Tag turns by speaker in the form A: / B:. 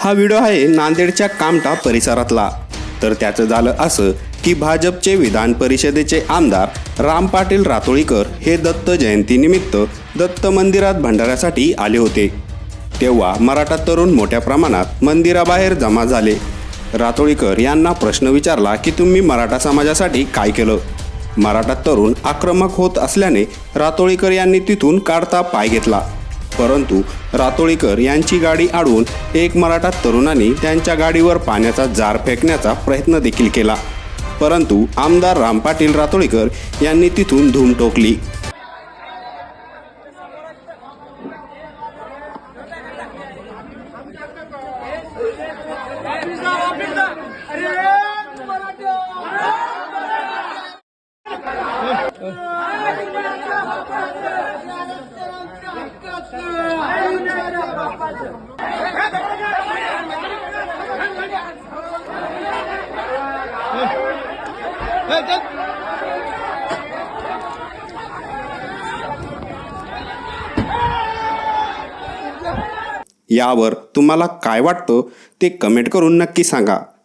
A: हा व्हिडिओ आहे नांदेडच्या कामटा परिसरातला. तर त्याचं झालं असं की भाजपचे विधान परिषदेचे आमदार राम पाटील रातोळीकर हे दत्त जयंतीनिमित्त दत्त मंदिरात भंडाऱ्यासाठी आले होते. तेव्हा मराठा तरुण मोठ्या प्रमाणात मंदिराबाहेर जमा झाले. रातोळीकर यांना प्रश्न विचारला की तुम्ही मराठा समाजासाठी काय केलं? मराठा तरुण आक्रमक होत असल्याने रातोळीकर यांनी तिथून काढता पाय घेतला. परंतु रातोळीकर यांची गाडी अडवून एक मराठा तरुणांनी त्यांच्या गाडीवर पाण्याचा जार फेकण्याचा प्रयत्न देखील केला. परंतु आमदार राम पाटील रातोळीकर यांनी तिथून धूम टोकली. यावर तुम्हाला काय वाटतं ते कमेंट करून नक्की सांगा.